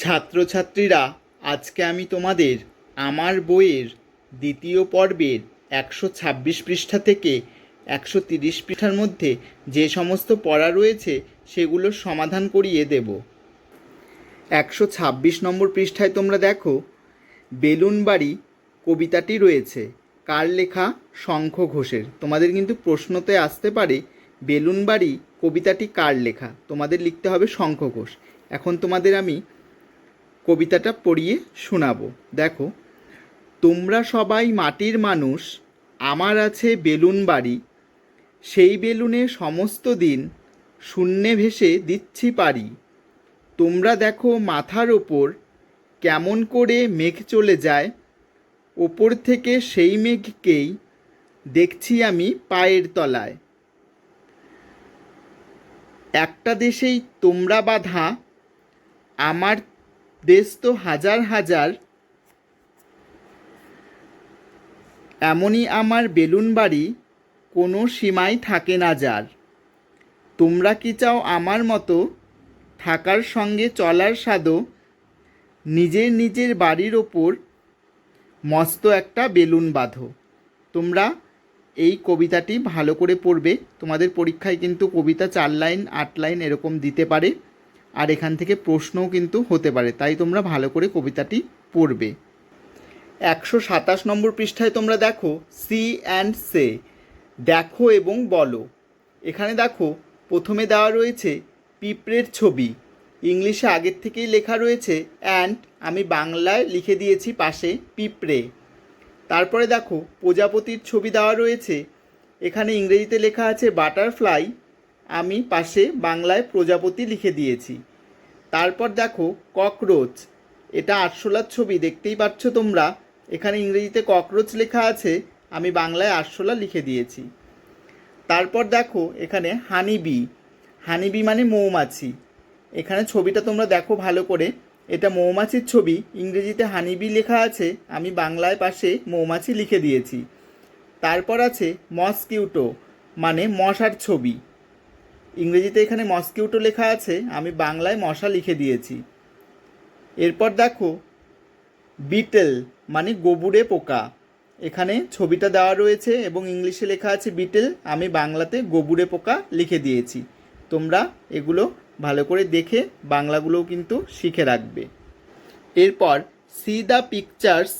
ছাত্রছাত্রীরা, আজকে আমি তোমাদের আমার বইয়ের দ্বিতীয় পর্বের একশো ছাব্বিশ পৃষ্ঠা থেকে একশো তিরিশ পৃষ্ঠার মধ্যে যে সমস্ত পড়া রয়েছে সেগুলোর সমাধান করিয়ে দেব। একশো ছাব্বিশ নম্বর পৃষ্ঠায় তোমরা দেখো বেলুন বাড়ি কবিতাটি রয়েছে, কার লেখা? শঙ্খ ঘোষের। তোমাদের কিন্তু প্রশ্নতে আসতে পারে বেলুন বাড়ি কবিতাটি কার লেখা? তোমাদের লিখতে হবে শঙ্খ ঘোষ। এখন তোমাদের আমি কবিতাটা পড়িয়ে শোনাবো। দেখো, তোমরা সবাই মাটির মানুষ, আমার আছে বেলুন বাড়ি। সেই বেলুনে সমস্ত দিন শূন্যে ভেসে দিচ্ছি পারি তোমরা দেখো মাথার ওপর কেমন করে মেঘ চলে যায়। ওপর থেকে সেই মেঘকেই দেখছি আমি পায়ের তলায়। একটা দেশেই তোমরা বাঁধা, আমার দেশ তো হাজার হাজার এমনই আমার বেলুন বাড়ি, কোনো সীমাই থাকে না যার। তোমরা কি চাও আমার মতো থাকার সঙ্গে চলার স্বাদও? নিজের নিজের বাড়ির ওপর মস্ত একটা বেলুন বাঁধো। তোমরা এই কবিতাটি ভালো করে পড়বে। তোমাদের পরীক্ষায় কিন্তু কবিতা চার লাইন, আট লাইন এরকম দিতে পারে। আর এখান থেকে প্রশ্নও কিন্তু হতে পারে, তাই তোমরা ভালো করে কবিতাটি পড়বে। একশো সাতাশ নম্বর পৃষ্ঠায় তোমরা দেখো, সি অ্যান্ড সে, দেখো এবং বলো। এখানে দেখো, প্রথমে দেওয়া রয়েছে, পিঁপড়ের ছবি। ইংলিশে আগের থেকেই লেখা রয়েছে, অ্যান্ড আমি বাংলায় লিখে দিয়েছি পাশে পিঁপড়ে। তারপরে দেখো, প্রজাপতির ছবি দেওয়া রয়েছে, এখানে ইংরেজিতে লেখা আছে, বাটারফ্লাই আমি পাশে বাংলায় প্রজাপতি লিখে দিয়েছি। তারপর দেখো ককরোচ। এটা আরশোলার ছবি, দেখতেই পাচ্ছ তোমরা? এখানে ইংরেজিতে ককরোচ লেখা আছে, আমি বাংলায় আরশোলা লিখে দিয়েছি। তারপর দেখো এখানে হানিবি। হানিবি মানে মৌমাছি। এখানে ছবিটা তোমরা দেখো ভালো করে। এটা মৌমাছির ছবি, ইংরেজিতে হানিবি লেখা আছে, আমি বাংলায় পাশে মৌমাছি লিখে দিয়েছি। তারপর আছে মসকিউটো মানে মশার ছবি। ইংরেজিতে এখানে মসকিউটো লেখা আছে, আমি বাংলায় মশা লিখে দিয়েছি। এরপর দেখো, বিটেল মানে গোবুরে পোকা। এখানে ছবিটা দেওয়া রয়েছে এবং ইংলিশে লেখা আছে বিটেল, আমি বাংলাতে গোবুরে পোকা লিখে দিয়েছি। তোমরা এগুলো ভালো করে দেখে বাংলাগুলোও কিন্তু শিখে রাখবে। এরপর see the pictures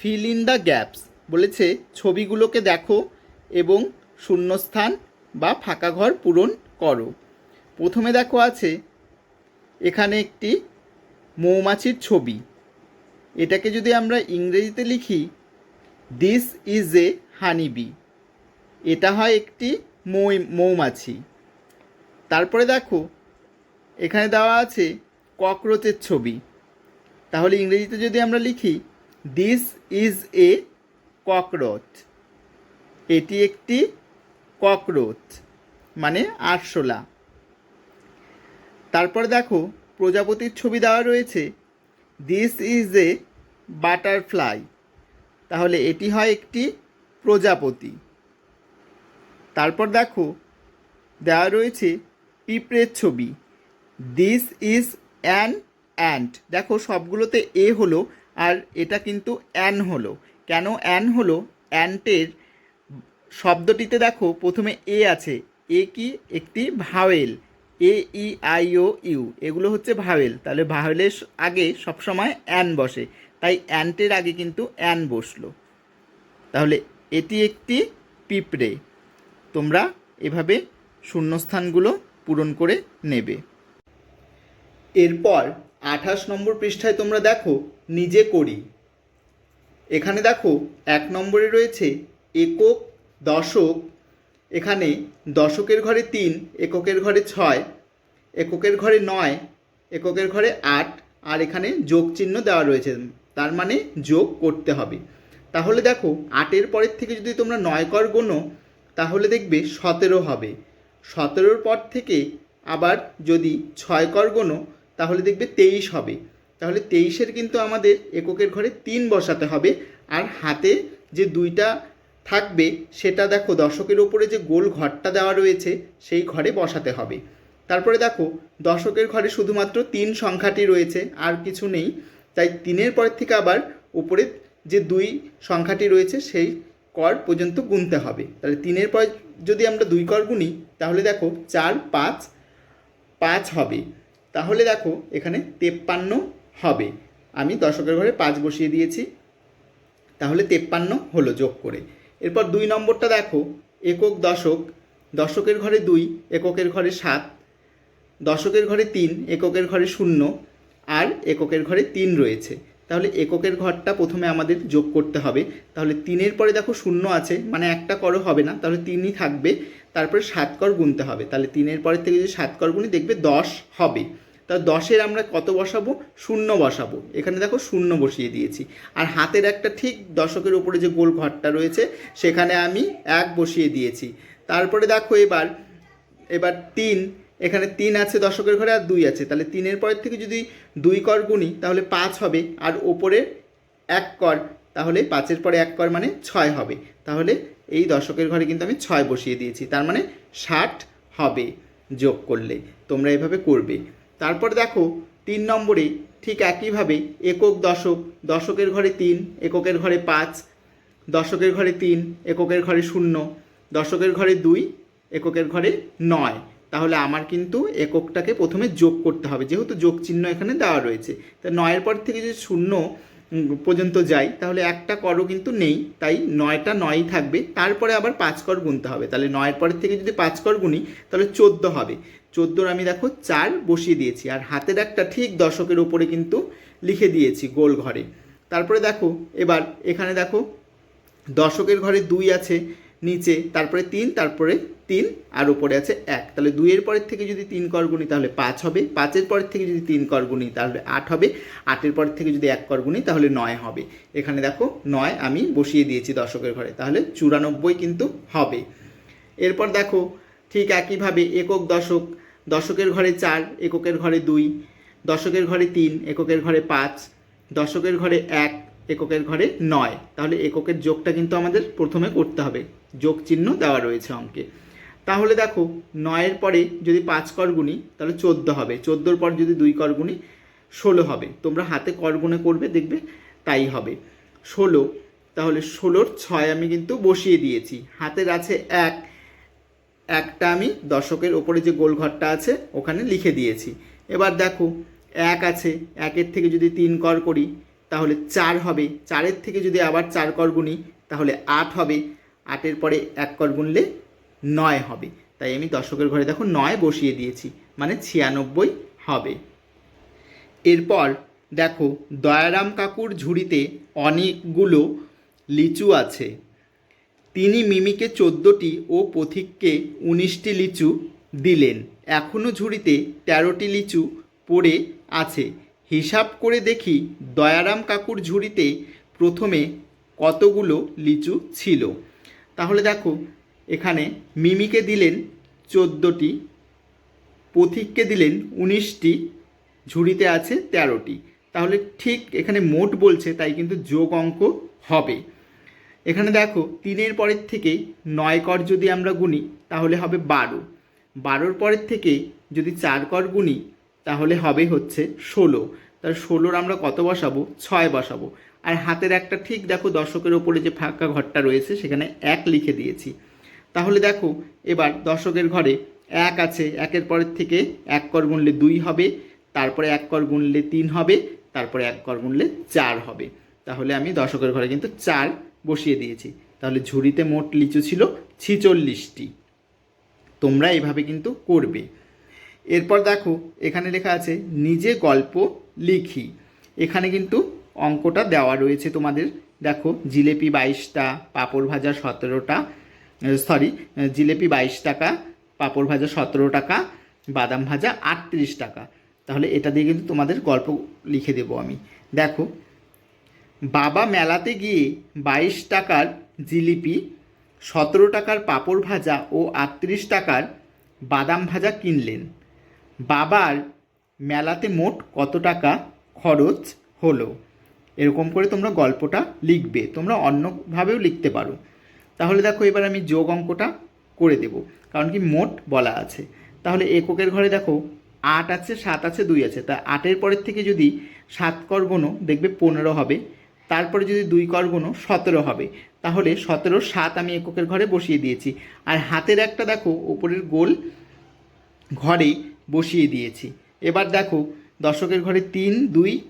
fill in the gaps বলেছে, ছবিগুলোকে দেখো এবং শূন্যস্থান বা ফাঁকা ঘর পূরণ করো। প্রথমে দেখো আছে, এখানে একটি মৌমাছির ছবি। এটাকে যদি আমরা ইংরেজিতে লিখি দিস ইজ এ হানিবি এটা হয় একটি মৌ, মৌমাছি। তারপরে দেখো, এখানে দেওয়া আছে ককরোচের ছবি। তাহলে ইংরেজিতে যদি আমরা লিখি দিস ইজ এ ককরোচ এটি একটি ককরোচ। মানে আরশোলা তারপর দেখো, প্রজাপতির ছবি দেওয়া রয়েছে দিস ইজ এ বাটারফ্লাই তাহলে এটি হয় একটি প্রজাপতি। তারপর দেখো, দেওয়া রয়েছে পিঁপড়ের ছবি দিস ইজ অ্যান অ্যান্ট দেখো, সবগুলোতে এ হলো আর এটা কিন্তু অ্যান হলো। কেন অ্যান হলো? অ্যান্টের শব্দটিতে দেখো, প্রথমে এ আছে এ কি একটি vowel? A, E, I, O, U. এগুলো হচ্ছে ভাওয়েল। তাহলে ভাওয়েলের আগে সবসময় অ্যান বসে। তাই অ্যান্টের আগে কিন্তু অ্যান বসল। তাহলে এটি একটি পিঁপড়ে। তোমরা এভাবে শূন্যস্থানগুলো পূরণ করে নেবে। এরপর আঠাশ নম্বর পৃষ্ঠায় তোমরা দেখো, নিজে করি। এখানে দেখো, এক নম্বরে রয়েছে একক, দশক এখানে দশকের ঘরে তিন, এককের ঘরে ছয়, এককের ঘরে নয়, এককের ঘরে আট, আর এখানে যোগ চিহ্ন দেওয়া রয়েছে। তার মানে যোগ করতে হবে। তাহলে দেখো, আটের পরের থেকে যদি তোমরা নয় কর গোনো, তাহলে দেখবে সতেরো হবে। সতেরোর পর থেকে আবার যদি ছয় কর গোনো, তাহলে দেখবে তেইশ হবে। তাহলে তেইশের কিন্তু আমাদের এককের ঘরে তিন বসাতে হবে, আর হাতে যে দুইটা থাকবে, সেটা দেখো দশকের ওপরে যে গোল ঘরটা দেওয়া রয়েছে, সেই ঘরে বসাতে হবে। তারপরে দেখো দশকের ঘরে শুধুমাত্র তিন সংখ্যাটি রয়েছে, আর কিছু নেই। তাই তিনের পরের থেকে আবার উপরে যে দুই সংখ্যাটি রয়েছে, সেই কর পর্যন্ত গুনতে হবে। তাহলে তিনের পর যদি আমরা দুই কর গুনি, তাহলে দেখো চার, পাঁচ পাঁচ হবে। তাহলে দেখো এখানে তেপ্পান্ন হবে। আমি দশকের ঘরে পাঁচ বসিয়ে দিয়েছি। তাহলে তেপ্পান্ন হলো যোগ করে। এরপর দুই নম্বরটা দেখো, একক দশক, দশকের ঘরে দুই, এককের ঘরে সাত, দশকের ঘরে তিন, এককের ঘরে শূন্য আর এককের ঘরে তিন রয়েছে। তাহলে এককের ঘরটা প্রথমে আমাদের যোগ করতে হবে। তাহলে তিনের পরে দেখো শূন্য আছে মানে একটা করও হবে না, তাহলে তিনই থাকবে। তারপরে সাত কর গুনতে হবে। তাহলে তিনের পরের থেকে যদি সাত কর গুনি, দেখবে দশ হবে। তা দশের আমরা কত বসাবো? শূন্য বসাবো। এখানে দেখো শূন্য বসিয়ে দিয়েছি। আর হাতের একটা ঠিক দশকের উপরে যে গোল ঘরটা রয়েছে, সেখানে আমি এক বসিয়ে দিয়েছি। তারপরে দেখো এবার এবার তিন। এখানে তিন আছে দশকের ঘরে আর দুই আছে। তাহলে তিনের পরের থেকে যদি দুই কর গুনি, তাহলে পাঁচ হবে। আর ওপরে এক কর, তাহলে পাঁচের পরে এক কর মানে ছয় হবে। তাহলে এই দশকের ঘরে কিন্তু আমি ছয় বসিয়ে দিয়েছি। তার মানে ষাট হবে যোগ করলে। তোমরা এভাবে করবে। তারপর দেখো, তিন নম্বরে ঠিক একইভাবে একক দশক, দশকের ঘরে তিন, এককের ঘরে পাঁচ, দশকের ঘরে তিন, এককের ঘরে শূন্য, দশকের ঘরে দুই, এককের ঘরে নয়। তাহলে আমার কিন্তু এককটাকে প্রথমে যোগ করতে হবে, যেহেতু যোগ চিহ্ন এখানে দেওয়া রয়েছে। তা নয়ের পর থেকে যদি শূন্য পর্যন্ত যাই, তাহলে একটা করও কিন্তু নেই, তাই নয়টা নয়ই থাকবে। তারপরে আবার পাঁচ কর গুনতে হবে। তাহলে নয়ের পরের থেকে যদি পাঁচ কর গুনি, তাহলে চোদ্দ হবে। চোদ্দোর আমি দেখো চার বসিয়ে দিয়েছি, আর হাতের একটা ঠিক দশকের উপরে কিন্তু লিখে দিয়েছি গোল ঘরে। তারপরে দেখো, এবার এখানে দেখো, দশকের ঘরে দুই আছে, নিচে তারপরে তিন তারপরে তিন, আর উপরে আছে এক। তাহলে দুইয়ের পরের থেকে যদি তিন কর গুনি, তাহলে পাঁচ হবে। পাঁচের পরের থেকে যদি তিন কর গুনি, তাহলে আট হবে। আটের পরের থেকে যদি এক কর গুনি, তাহলে নয় হবে। এখানে দেখো, নয় আমি বসিয়ে দিয়েছি দশকের ঘরে, তাহলে চুরানব্বই কিন্তু হবে। এরপর দেখো, ঠিক একইভাবে একক দশক দশকের ঘরে চার, এককের ঘরে দুই, দশকের ঘরে তিন, এককের ঘরে পাঁচ, দশকের ঘরে এক, এককের ঘরে নয়। তাহলে এককের যোগটা কিন্তু আমাদের প্রথমে করতে হবে। যোগ চিহ্ন দেওয়া রয়েছে অঙ্কে। তাহলে দেখো, নয়ের পরে যদি পাঁচ কর গুনি, তাহলে চোদ্দ হবে। চোদ্দোর পর যদি দুই কর গুনি, ষোলো হবে। তোমরা হাতে কর গুনে করবে, দেখবে তাই হবে। ষোলো, তাহলে ষোলোর ছয় আমি কিন্তু বসিয়ে দিয়েছি। হাতের আছে এক একটা আমি দশকের ওপরে যে গোল ঘরটা আছে, ওখানে লিখে দিয়েছি। এবার দেখো, এক আছে, একের থেকে যদি তিন কর করি, তাহলে চার হবে। চারের থেকে যদি আবার চার কর গুনি, তাহলে আট হবে। আটের পরে এক কর গুনলে নয় হবে। তাই আমি দশকের ঘরে দেখো নয় বসিয়ে দিয়েছি মানে ছিয়ানব্বই হবে। এরপর দেখো, দয়ারাম কাকুর ঝুড়িতে অনেকগুলো লিচু আছে। তিনি মিমিকে চোদ্দোটি ও পথিককে উনিশটি লিচু দিলেন। এখনও ঝুড়িতে তেরোটি লিচু পড়ে আছে। হিসাব করে দেখি দয়ারাম কাকুর ঝুড়িতে প্রথমে কতগুলো লিচু ছিল। তাহলে দেখো, এখানে মিমিকে দিলেন চোদ্দোটি, পথিককে দিলেন উনিশটি, ঝুড়িতে আছে তেরোটি। তাহলে ঠিক এখানে মোট বলছে, তাই কিন্তু যোগ অঙ্ক হবে। এখানে দেখো, তিনের পরের থেকে নয় কর যদি আমরা গুনি, তাহলে হবে বারো। বারোর পরের থেকে যদি চার কর গুনি, তাহলে হবে হচ্ছে ষোলো। তাহলে ষোলোর আমরা কত বসাবো? ছয় বসাবো। আর হাতের একটা ঠিক দেখো, দশকের ওপরে যে ফাঁকা ঘরটা রয়েছে, সেখানে এক লিখে দিয়েছি। তাহলে দেখো, এবার দশকের ঘরে এক আছে, একের পরের থেকে এক কর গুনলে দুই হবে, তারপরে এক কর গুনলে তিন হবে, তারপরে এক কর গুনলে চার হবে। তাহলে আমি দশকের ঘরে কিন্তু চার বসিয়ে দিয়েছি। তাহলে ঝুড়িতে মোট লিচু ছিল ছিচল্লিশটি। তোমরা এভাবে কিন্তু করবে। এরপর দেখো, এখানে লেখা আছে, নিজে গল্প লিখি। এখানে কিন্তু অঙ্কটা দেওয়া রয়েছে তোমাদের। দেখো, জিলেপি বাইশটা, পাঁপড় ভাজা সতেরোটা সরি জিলেপি বাইশ টাকা, পাঁপড় ভাজা সতেরো টাকা, বাদাম ভাজা আটত্রিশ টাকা। তাহলে এটা দিয়ে কিন্তু তোমাদের গল্প লিখে দেবো আমি। দেখো বাবা মেলাতে গিয়ে বাইশ টাকার জিলিপি, সতেরো টাকার পাঁপড় ভাজা ও আটত্রিশ টাকার বাদাম ভাজা কিনলেন। বাবার মেলাতে মোট কত টাকা খরচ হলো? এরকম করে তোমরা গল্পটা লিখবে। তোমরা অন্যভাবেও লিখতে পারো। তাহলে দেখো, এবার আমি যোগ অঙ্কটা করে দেব। কারণ কি মোট বলা আছে। তাহলে এককের ঘরে দেখো, আট আছে, সাত আছে, দুই আছে। তা আটের পরের থেকে যদি সাত কর গোনো দেখবে পনেরো হবে। তারপরে যদি দুই কর গোনো সতেরো হবে, তাহলে সতেরো সাত আমি এককের ঘরে বসিয়ে দিয়েছি। আর হাতের একটা দেখো ওপরের গোল ঘরে বসিয়ে দিয়েছি। এবার দেখো, দশকের ঘরে তিন, দুই,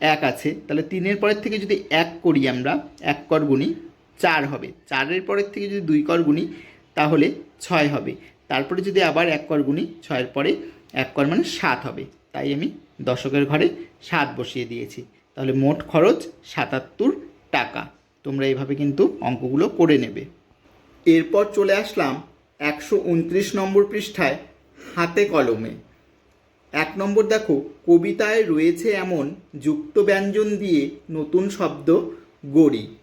এক আছে। তাহলে তিনের পরের থেকে যদি এক করি আমরা, এক কর গুণি চার হবে। চারের পরের থেকে যদি দুই কর গুণি তাহলে ছয় হবে। তারপরে যদি আবার এক কর গুণি ছয়ের পরে এক কর মানে সাত হবে। তাই আমি দশকের ঘরে সাত বসিয়ে দিয়েছি। তাহলে মোট খরচ সাতাত্তর টাকা। তোমরা এইভাবে কিন্তু অঙ্কগুলো করে নেবে। এরপর চলে আসলাম একশো উনত্রিশ নম্বর পৃষ্ঠায় হাতে কলমে। এক নম্বর দেখো, কবিতায় রয়েছে এমন যুক্ত ব্যঞ্জন দিয়ে নতুন শব্দ গড়ি।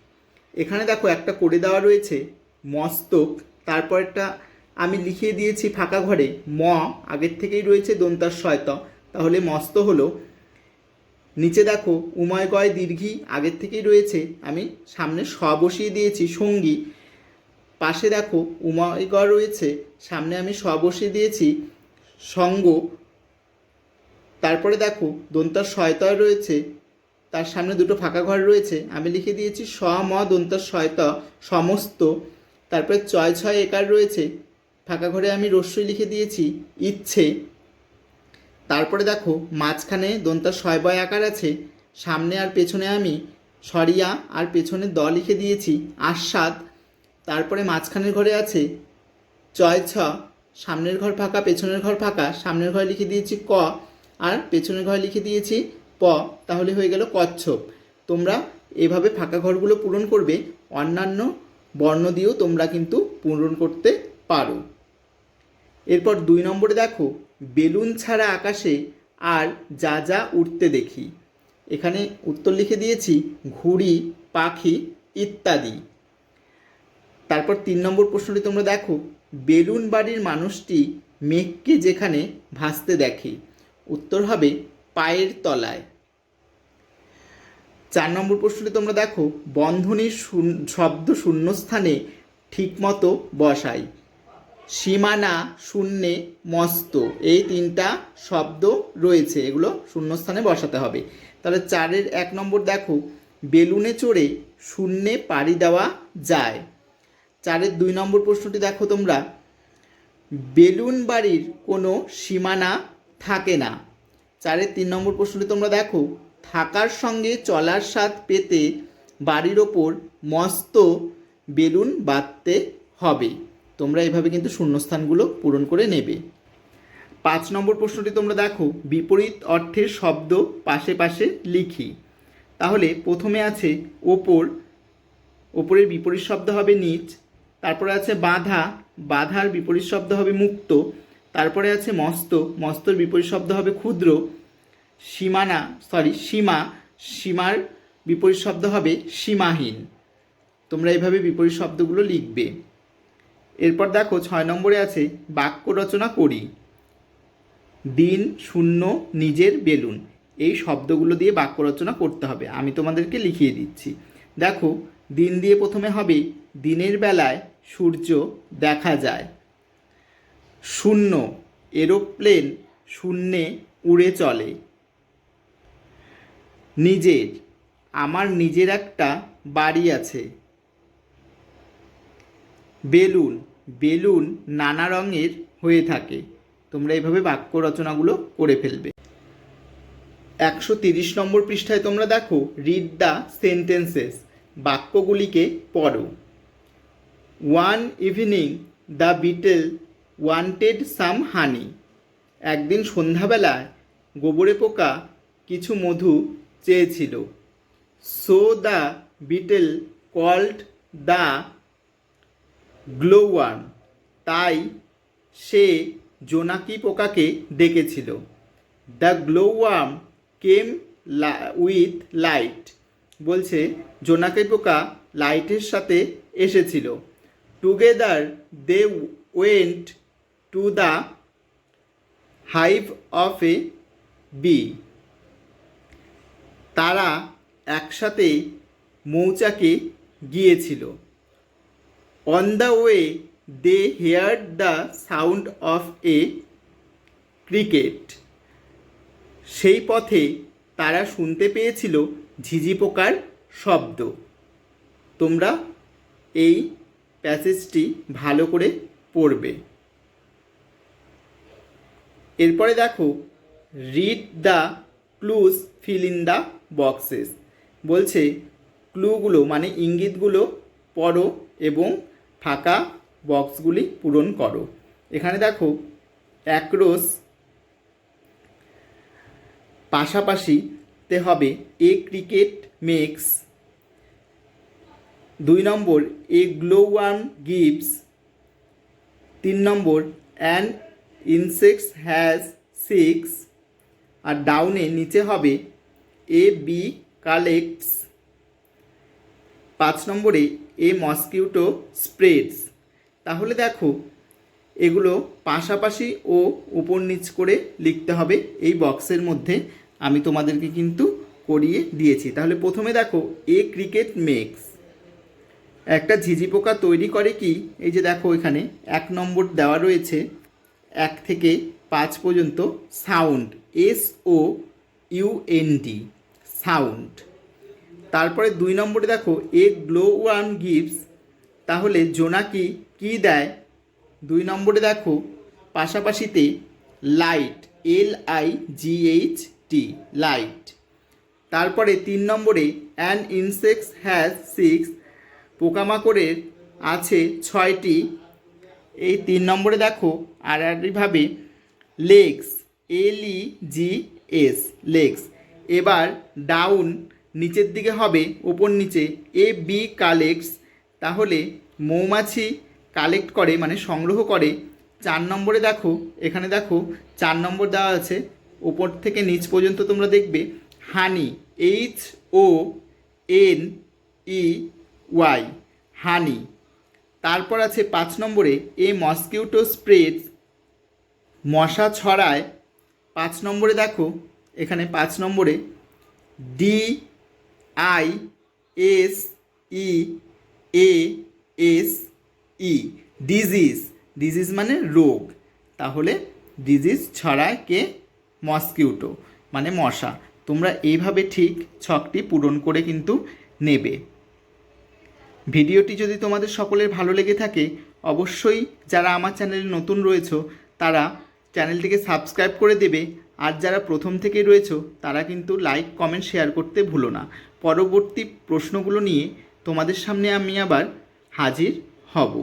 এখানে দেখো একটা করে দেওয়া রয়েছে, মস্তক। তারপরটা আমি লিখিয়ে দিয়েছি ফাঁকা ঘরে, ম, আগের থেকেই রয়েছে দন্তার শয়ত তাহলে মস্ত হলো নিচে দেখো উময়গয় দীর্ঘি আগের থেকেই রয়েছে। আমি সামনে স বসিয়ে দিয়েছি, সঙ্গী। পাশে দেখো উময়গড় রয়েছে। সামনে আমি স বসিয়ে দিয়েছি, সঙ্গ। তারপরে দেখো, দন্তার শয়তয় রয়েছে। তার সামনে দুটো ফাঁকা ঘর রয়েছে। আমি লিখে দিয়েছি, স, ম, দন্তার শয়ত সমস্ত। তারপরে ছয় ছয়, একার রয়েছে। ফাঁকা ঘরে আমি রস্যই লিখে দিয়েছি, ইচ্ছে। তারপরে দেখো মাঝখানে দন্তার ছয় বয় আকার আছে, সামনে আর পেছনে আমি সরিয়া আর পেছনে দ লিখে দিয়েছি আস্বাদ তারপরে মাঝখানের ঘরে আছে চয় ছ, সামনের ঘর ফাঁকা, পেছনের ঘর ফাঁকা, সামনের ঘরে লিখে দিয়েছি ক আর পেছনের ঘরে লিখে দিয়েছি প, তাহলে হয়ে গেল কচ্ছপ। তোমরা এভাবে ফাঁকা ঘরগুলো পূরণ করবে, অন্যান্য বর্ণ দিয়েও তোমরা কিন্তু পূরণ করতে পারো। এরপর দুই নম্বরে দেখো বেলুন ছাড়া আকাশে আর যা যা উঠতে দেখি। এখানে উত্তর লিখে দিয়েছি, ঘুড়ি, পাখি ইত্যাদি। তারপর তিন নম্বর প্রশ্নটি তোমরা দেখো, বেলুন বাড়ির মানুষটি মেঘকে যেখানে ভাসতে দেখে। উত্তর হবে পায়ের তলায়। চার নম্বর প্রশ্নটি তোমরা দেখো, বন্ধনীর শব্দ শূন্যস্থানে ঠিকমতো বসাই সীমানা শূন্যে মস্ত। এই তিনটা শব্দ রয়েছে, এগুলো শূন্যস্থানে বসাতে হবে। তাহলে চারের এক নম্বর দেখো, বেলুনে চড়ে শূন্যে পাড়ি দেওয়া যায়। চারের দুই নম্বর প্রশ্নটি দেখো তোমরা, বেলুন বাড়ির কোনো সীমানা থাকে না। চারের তিন নম্বর প্রশ্নটি তোমরা দেখো, থাকার সঙ্গে চলার স্বাদ পেতে বাড়ির ওপর মস্ত বেলুন বাঁধতে হবে। তোমরা এভাবে কিন্তু শূন্যস্থানগুলো পূরণ করে নেবে। পাঁচ নম্বর প্রশ্নটি তোমরা দেখো, বিপরীত অর্থের শব্দ পাশে পাশে লিখি। তাহলে প্রথমে আছে ওপর, ওপরের বিপরীত শব্দ হবে নিচ, তারপরে আছে বাধা, বাধার বিপরীত শব্দ হবে মুক্ত, তারপরে আছে মস্ত, মস্তর বিপরীত শব্দ হবে ক্ষুদ্র, সীমানা সরি সীমা, সীমার বিপরীত শব্দ হবে সীমাহীন। তোমরা এভাবে বিপরীত শব্দগুলো লিখবে। এরপর দেখো ছয় নম্বরে আছে বাক্য রচনা করি। দিন, শূন্য, নিজের বেলুন। এই শব্দগুলো দিয়ে বাক্য রচনা করতে হবে। আমি তোমাদেরকে লিখিয়ে দিচ্ছি। দেখো, দিন দিয়ে প্রথমে হবে, দিনের বেলায় সূর্য দেখা যায়। শূন্য, এরোপ্লেন শূন্যে উড়ে চলে। নিজের, আমার নিজের একটা বাড়ি আছে। বেলুন বেলুন নানা রঙের হয়ে থাকে। তোমরা এইভাবে বাক্য রচনাগুলো করে ফেলবে। একশো তিরিশ নম্বর পৃষ্ঠায় তোমরা দেখো রিড দ্য সেন্টেন্সেস বাক্যগুলিকে পড়ো। One evening the beetle wanted some honey একদিন সন্ধ্যাবেলায় গোবরে পোকা কিছু মধু চেয়েছিল। So the beetle called the glowworm তাই সে জোনাকি পোকাকে ডেকেছিল। The glowworm came with light বলছে, জোনাকি পোকা লাইটের সাথে এসেছিল। Together they went to the hive of a bee. তারা একসাথে মৌচাকে গিয়েছিল। On the way they hear the sound of a cricket সেই পথে তারা শুনতে পেয়েছিল ঝিঝি পোকার শব্দ। তোমরা এই প্যাসেজটি ভালো করে পড়বে। এরপরে দেখো read the clues fill in the boxes বলছে ক্লুগুলো মানে ইঙ্গিতগুলো পড়ো এবং ফাঁকা বক্সগুলি পূরণ করো। এখানে দেখো অ্যাক্রোস পাশাপাশিতে হবে এ ক্রিকেট মেক্স দুই নম্বর এ গ্লো ওয়ান গিভস তিন নম্বর অ্যান ইনসেক্টস হ্যাজ সিক্স আর ডাউনে নিচে হবে এ বি কালেক্টস পাঁচ নম্বরে এ মসকিউটো স্প্রেডস। তাহলে দেখো, এগুলো পাশাপাশি ও উপর নিচ করে লিখতে হবে এই বক্সের মধ্যে। আমি তোমাদেরকে কিন্তু করিয়ে দিয়েছি। তাহলে প্রথমে দেখো, এ ক্রিকেট মেক্স। একটা ঝিঝি পোকা তৈরি করে কি? এই যে দেখো এখানে এক নম্বর দেওয়া রয়েছে, এক থেকে পাঁচ পর্যন্ত sound, S O U N D sound. তারপরে দুই নম্বরে দেখো, এ গ্লো ওয়ান গিভস, তাহলে জোনাকি কি দেয়? দুই নম্বরে দেখো, পাশাপাশিতে light, L I G H T, light. তারপরে তিন নম্বরে, অ্যান ইনসেক্টস হ্যাজ সিক্স, পোকামাকড়ের আছে ছয়টি। এই তিন নম্বরে দেখো আর একইভাবে legs, L E G S, legs. এবার ডাউন নিচের দিকে হবে ওপর নিচে এ বি কালেক্টস তাহলে মৌমাছি কালেক্ট করে মানে সংগ্রহ করে, চার নম্বরে দেখো, এখানে দেখো, চার নম্বর দেওয়া আছে ওপর থেকে নিচ পর্যন্ত তোমরা দেখবে honey H O N E Y honey তারপর আছে পাঁচ নম্বরে এ মসকিউটো স্প্রেড মশা ছড়ায়, পাঁচ নম্বরে দেখো, এখানে পাঁচ নম্বরে D I, S, E, A, S, E. Disease disease মানে রোগ। তাহলে ডিজিজ ছড়ায় কে? মসকিউটো মানে মশা। তোমরা এইভাবে ঠিক ছকটি পূরণ করে কিন্তু নেবে। ভিডিওটি যদি তোমাদের সকলের ভালো লেগে থাকে, অবশ্যই যারা আমার চ্যানেলে নতুন রয়েছে, তারা চ্যানেলটিকে সাবস্ক্রাইব করে দেবে। আর যারা প্রথম থেকেই রয়েছে, তারা কিন্তু লাইক, কমেন্ট, শেয়ার করতে ভুলো না। পরবর্তী প্রশ্নগুলো নিয়ে তোমাদের সামনে আমি আবার হাজির হব।